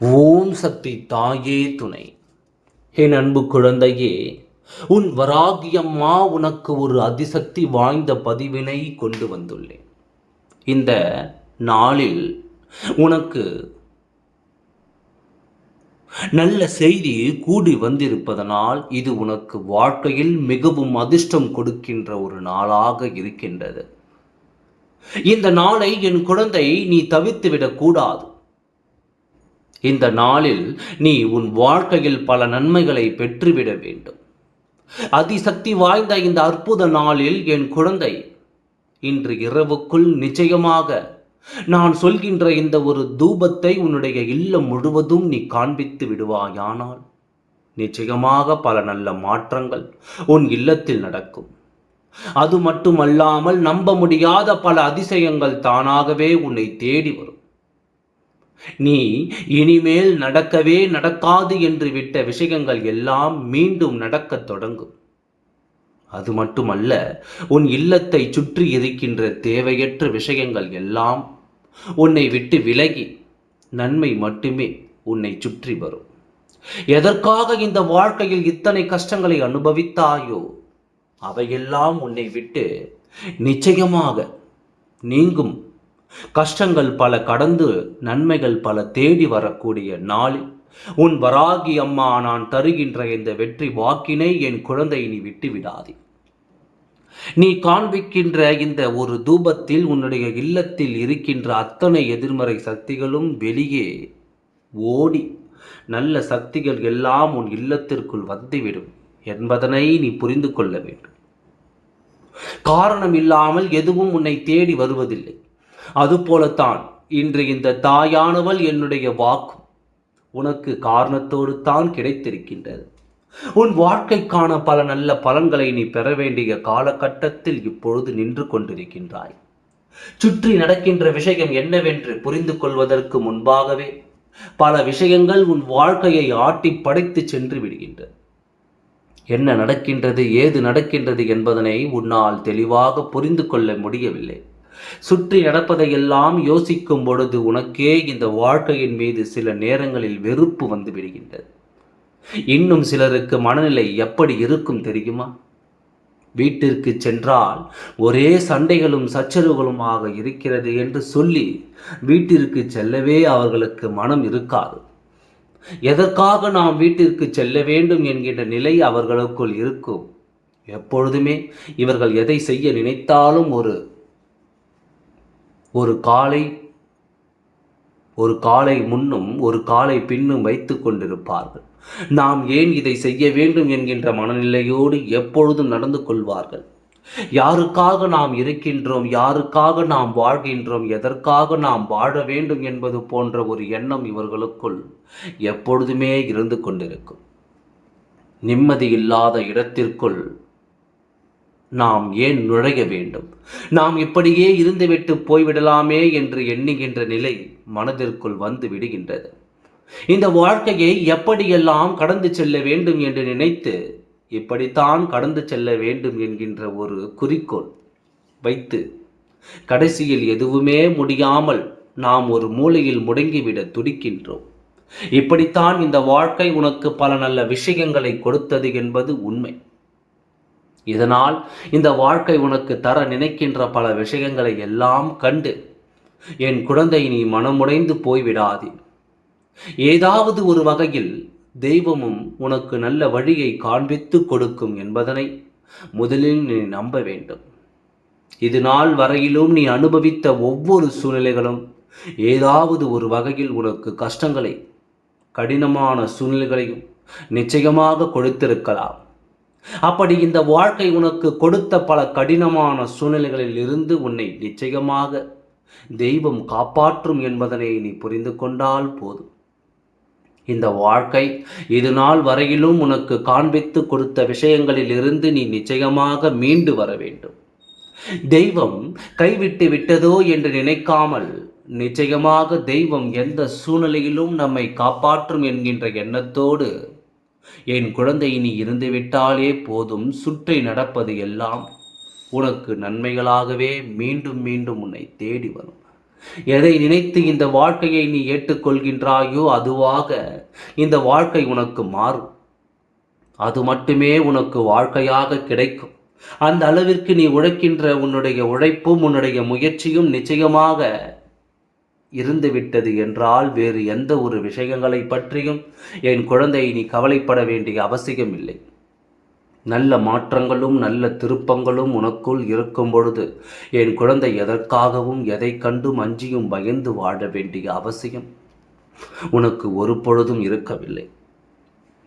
ஓம் சக்தி தாயே துணை. என் அன்பு குழந்தையே உன் வராகியம்மா உனக்கு ஒரு அதிசக்தி வாய்ந்த பதிவினை கொண்டு வந்துள்ளேன். இந்த நாளில் உனக்கு நல்ல செய்தி கூடி வந்திருப்பதனால் இது உனக்கு வாழ்க்கையில் மிகவும் அதிர்ஷ்டம் கொடுக்கின்ற ஒரு நாளாக இருக்கின்றது. இந்த நாளை என் குழந்தை நீ தவித்துவிடக் கூடாது. இந்த நாளில் நீ உன் வாழ்க்கையில் பல நன்மைகளை பெற்றுவிட வேண்டும். அதிசக்தி வாய்ந்த இந்த அற்புத நாளில் என் குழந்தை இன்று இரவுக்குள் நிச்சயமாக நான் சொல்கின்ற இந்த ஒரு தூபத்தை உன்னுடைய இல்லம் முழுவதும் நீ காண்பித்து விடுவாயானால் நிச்சயமாக பல நல்ல மாற்றங்கள் உன் இல்லத்தில் நடக்கும். அது மட்டுமல்லாமல் நம்ப முடியாத பல அதிசயங்கள் தானாகவே உன்னை தேடி வரும். நீ இனிமேல் நடக்கவே நடக்காது என்று விட்ட விஷயங்கள் எல்லாம் மீண்டும் நடக்கத் தொடங்கும். அது மட்டுமல்ல உன் இல்லத்தை சுற்றி இருக்கின்ற தேவையற்ற விஷயங்கள் எல்லாம் உன்னை விட்டு விலகி நன்மை மட்டுமே உன்னை சுற்றி வரும். எதற்காக இந்த வாழ்க்கையில் இத்தனை கஷ்டங்களை அனுபவித்தாயோ அவையெல்லாம் உன்னை விட்டு நிச்சயமாக நீங்கும் கஷ்டங்கள் பல கடந்து நன்மைகள் பல தேடி வரக்கூடிய நாளில். உன் வராகி அம்மா நான் தருகின்ற இந்த வெற்றி வாக்கினை என் குழந்தை நீ விட்டு விடாதே நீ காண்பிக்கின்ற இந்த ஒரு தூபத்தில் உன்னுடைய இல்லத்தில் இருக்கின்ற அத்தனை எதிர்மறை சக்திகளும் வெளியே ஓடி நல்ல சக்திகள் எல்லாம் உன் இல்லத்திற்குள் வந்துவிடும் என்பதனை நீ புரிந்து கொள்ள வேண்டும். காரணம் இல்லாமல் எதுவும் உன்னை தேடி வருவதில்லை. அதுபோலத்தான் இன்று இந்த தாயானவள் என்னுடைய வாக்கு. உனக்கு காரணத்தோடு தான் கிடைத்திருக்கின்றது. உன் வாழ்க்கைக்கான பல நல்ல பலன்களை நீ பெற வேண்டிய காலகட்டத்தில் இப்பொழுது நின்று கொண்டிருக்கின்றாய். சுற்றி நடக்கின்ற விஷயம் என்னவென்று புரிந்து கொள்வதற்கு முன்பாகவே பல விஷயங்கள் உன் வாழ்க்கையை ஆட்டி படைத்து சென்று விடுகின்றது என்ன நடக்கின்றது ஏது நடக்கின்றது என்பதனை உன்னால் தெளிவாக புரிந்து கொள்ள முடியவில்லை. சுற்றி நடப்பதையெல்லாம் யோசிக்கும் பொழுது உனக்கே இந்த வாழ்க்கையின் மீது சில நேரங்களில் வெறுப்பு வந்து விடுகின்றது. இன்னும் சிலருக்கு மனநிலை எப்படி இருக்கும் தெரியுமா? வீட்டிற்கு சென்றால் ஒரே சண்டைகளும் சச்சரவுகளுமாக இருக்கிறது என்று சொல்லி வீட்டிற்கு செல்லவே அவர்களுக்கு மனம் இருக்காது. எதற்காக நாம் வீட்டிற்கு செல்ல வேண்டும் என்கின்ற நிலை அவர்களுக்குள் இருக்கும். எப்பொழுதுமே இவர்கள் எதை செய்ய நினைத்தாலும் ஒரு ஒரு காலை ஒரு காலை முன்னும் ஒரு காலை பின்னும் வைத்து கொண்டிருப்பார்கள். நாம் ஏன் இதை செய்ய வேண்டும் என்கின்ற மனநிலையோடு எப்பொழுதும் நடந்து கொள்வார்கள்? யாருக்காக நாம் இருக்கின்றோம்? யாருக்காக நாம் வாழ்கின்றோம்? எதற்காக நாம் வாழ வேண்டும் என்பது போன்ற ஒரு எண்ணம் இவர்களுக்குள் எப்பொழுதுமே இருந்து கொண்டிருக்கும். நிம்மதி இல்லாத இடத்திற்குள் நாம் ஏன் நுழைய வேண்டும்? நாம் இப்படியே இருந்துவிட்டு போய்விடலாமே என்று எண்ணுகின்ற நிலை மனதிற்குள் வந்து விடுகின்றது. இந்த வாழ்க்கையை எப்படியெல்லாம் கடந்து செல்ல வேண்டும் என்று நினைத்து இப்படித்தான் கடந்து செல்ல வேண்டும் என்கின்ற ஒரு குறிக்கோள் வைத்து கடைசியில் எதுவுமே முடியாமல் நாம் ஒரு மூலையில் முடங்கிவிட துடிக்கின்றோம். இப்படித்தான் இந்த வாழ்க்கை உனக்கு பல நல்ல விஷயங்களை கொடுத்தது என்பது உண்மை. இதனால் இந்த வாழ்க்கை உனக்கு தர நினைக்கின்ற பல விஷயங்களை எல்லாம் கண்டு என் குழந்தை நீ மனமுடைந்து போய்விடாதே. ஏதாவது ஒரு வகையில் தெய்வமும் உனக்கு நல்ல வழியை காண்பித்து கொடுக்கும் என்பதனை முதலில் நீ நம்ப வேண்டும். இது நாள் வரையிலும் நீ அனுபவித்த ஒவ்வொரு சூழ்நிலைகளும் ஏதாவது ஒரு வகையில் உனக்கு கஷ்டங்களை கடினமான சூழ்நிலைகளையும் நிச்சயமாக கொடுத்திருக்கலாம். அப்படி இந்த வாழ்க்கை உனக்கு கொடுத்த பல கடினமான சூழ்நிலைகளில் இருந்து உன்னை நிச்சயமாக தெய்வம் காப்பாற்றும் என்பதனை நீ புரிந்து கொண்டால் போதும். இந்த வாழ்க்கை இது நாள் வரையிலும் உனக்கு காண்பித்து கொடுத்த விஷயங்களில் இருந்து நீ நிச்சயமாக மீண்டு வர வேண்டும். தெய்வம் கைவிட்டு விட்டதோ என்று நினைக்காமல் நிச்சயமாக தெய்வம் எந்த சூழ்நிலையிலும் நம்மை காப்பாற்றும் என்கின்ற எண்ணத்தோடு என் குழந்தை நீ இருந்துவிட்டாலே போதும் சுற்றி நடப்பது எல்லாம் உனக்கு நன்மைகளாகவே மீண்டும் மீண்டும் உன்னை தேடி வரும். எதை நினைத்து இந்த வாழ்க்கையை நீ ஏற்றுக்கொள்கின்றாயோ அதுவாக இந்த வாழ்க்கை உனக்கு மாறும். அது மட்டுமே உனக்கு வாழ்க்கையாக கிடைக்கும். அந்த அளவிற்கு நீ உழைக்கின்ற உன்னுடைய உழைப்பும் உன்னுடைய முயற்சியும் நிச்சயமாக இருந்துவிட்டது என்றால் வேறு எந்த ஒரு விஷயங்களை பற்றியும் என் குழந்தை நீ கவலைப்பட வேண்டிய அவசியம் இல்லை நல்ல மாற்றங்களும் நல்ல திருப்பங்களும் உனக்குள் இருக்கும் பொழுது என் குழந்தை எதற்காகவும் எதை கண்டும் அஞ்சியும் பயந்து வாழ வேண்டிய அவசியம் உனக்கு ஒரு பொழுதும் இருக்கவில்லை.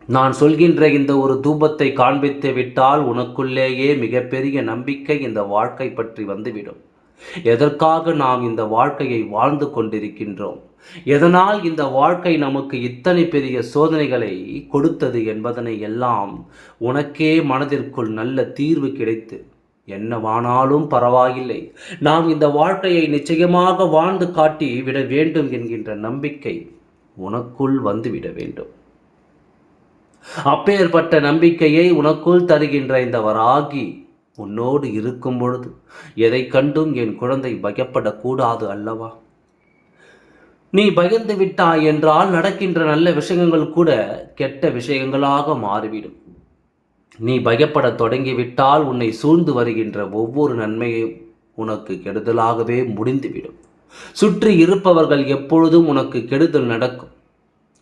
நான் சொல்கின்ற இந்த ஒரு தூபத்தை காண்பித்து விட்டால் உனக்குள்ளேயே மிகப்பெரிய நம்பிக்கை இந்த வாழ்க்கை பற்றி வந்துவிடும். எதற்காக நாம் இந்த வாழ்க்கையை வாழ்ந்து கொண்டிருக்கின்றோம்? எதனால் இந்த வாழ்க்கை நமக்கு இத்தனை பெரிய சோதனைகளை கொடுத்தது என்பதனை எல்லாம் உனக்கே மனதிற்குள் நல்ல தீர்வு கிடைத்து என்னவானாலும் பரவாயில்லை. நாம் இந்த வாழ்க்கையை நிச்சயமாக வாழ்ந்து காட்டி விட வேண்டும் என்கின்ற நம்பிக்கை உனக்குள் வந்துவிட வேண்டும். அப்பேற்பட்ட நம்பிக்கையை உனக்குள் தருகின்ற இந்த வராகி உன்னோடு இருக்கும் பொழுது எதை கண்டும் என் குழந்தை பயப்படக்கூடாது அல்லவா? நீ பயந்து விட்டாய் என்றால் நடக்கின்ற நல்ல விஷயங்கள் கூட கெட்ட விஷயங்களாக மாறிவிடும். நீ பயப்படத் தொடங்கிவிட்டால் உன்னை சூழ்ந்து வருகின்ற ஒவ்வொரு நன்மையும் உனக்கு கெடுதலாகவே முடிந்துவிடும். சுற்றி இருப்பவர்கள் எப்பொழுதும் உனக்கு கெடுதல் நடக்கும்.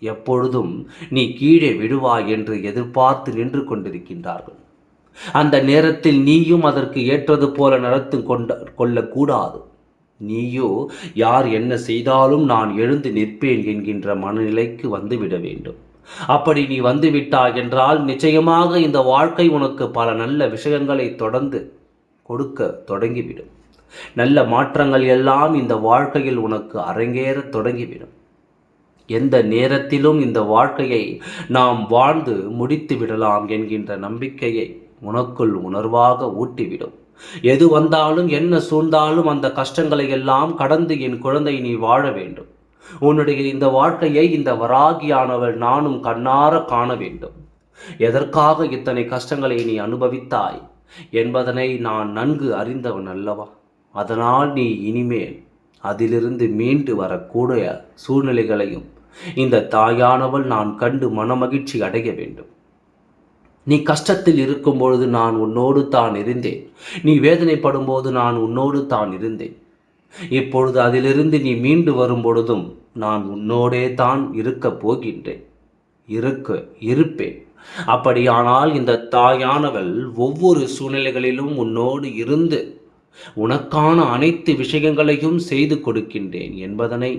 எப்பொழுதும் நீ கீழே விடுவாய் என்று எதிர்பார்த்து நின்று கொண்டிருக்கின்றார்கள். அந்த நேரத்தில் நீயும் அதற்கு ஏற்றது போல நடத்து கொண்ட கொள்ளக்கூடாது. நீயோ யார் என்ன செய்தாலும் நான் எழுந்து நிற்பேன் என்கின்ற மனநிலைக்கு வந்துவிட வேண்டும். அப்படி நீ வந்துவிட்டாய் என்றால் நிச்சயமாக இந்த வாழ்க்கை உனக்கு பல நல்ல விஷயங்களை தொடர்ந்து கொடுக்க தொடங்கிவிடும். நல்ல மாற்றங்கள் எல்லாம் இந்த வாழ்க்கையில் உனக்கு அரங்கேற தொடங்கிவிடும். எந்த நேரத்திலும் இந்த வாழ்க்கையை நாம் வாழ்ந்து முடித்து விடலாம் என்கின்ற நம்பிக்கையை உனக்குள் உணர்வாக ஊட்டிவிடும். எது வந்தாலும் என்ன சூழ்ந்தாலும் அந்த கஷ்டங்களை எல்லாம் கடந்து என் குழந்தை நீ வாழ வேண்டும். உன்னுடைய இந்த வாழ்க்கையை இந்த வராகியானவள் நானும் கண்ணார காண வேண்டும். எதற்காக இத்தனை கஷ்டங்களை நீ அனுபவித்தாய் என்பதனை நான் நன்கு அறிந்தவன் அல்லவா? அதனால் நீ இனிமேல் அதிலிருந்து மீண்டு வரக்கூடிய சூழ்நிலைகளையும் இந்த தாயானவள் நான் கண்டு மனமகிழ்ச்சி அடைய வேண்டும். நீ கஷ்டத்தில் இருக்கும் பொழுது நான் உன்னோடு தான் இருந்தேன். நீ வேதனைப்படும் போது நான் உன்னோடு தான் இருந்தேன். இப்பொழுது அதிலிருந்து நீ மீண்டு வரும் பொழுதும் நான் உன்னோடே தான் இருக்கப் போகின்றேன். இருக்க இருப்பேன். அப்படியானால் இந்த தாயானவள் ஒவ்வொரு சூழ்நிலைகளிலும் உன்னோடு இருந்து உனக்கான அனைத்து விஷயங்களையும் செய்து கொடுக்கின்றேன் என்பதனை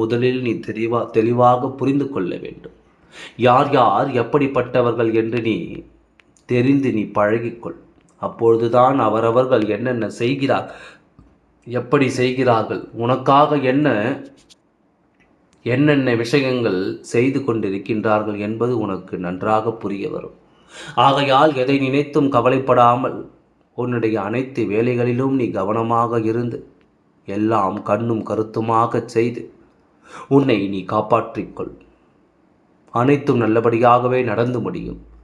முதலில் நீ தெளிவா தெளிவாக புரிந்து கொள்ள வேண்டும். யார் யார் எப்படிப்பட்டவர்கள் என்று நீ தெரிந்து நீ பழகிக்கொள். அப்பொழுதுதான் அவரவர்கள் என்னென்ன செய்கிறார் எப்படி செய்கிறார்கள் உனக்காக என்ன என்னென்ன விஷயங்கள் செய்து கொண்டிருக்கின்றார்கள் என்பது உனக்கு நன்றாக புரிய வரும். ஆகையால் எதை நினைத்தும் கவலைப்படாமல் உன்னுடைய அனைத்து வேலைகளிலும் நீ கவனமாக இருந்து எல்லாம் கண்ணும் கருத்துமாக செய்து உன்னை நீ காப்பாற்றிக்கொள். அனைத்தும் நல்லபடியாகவே நடந்து முடியும்.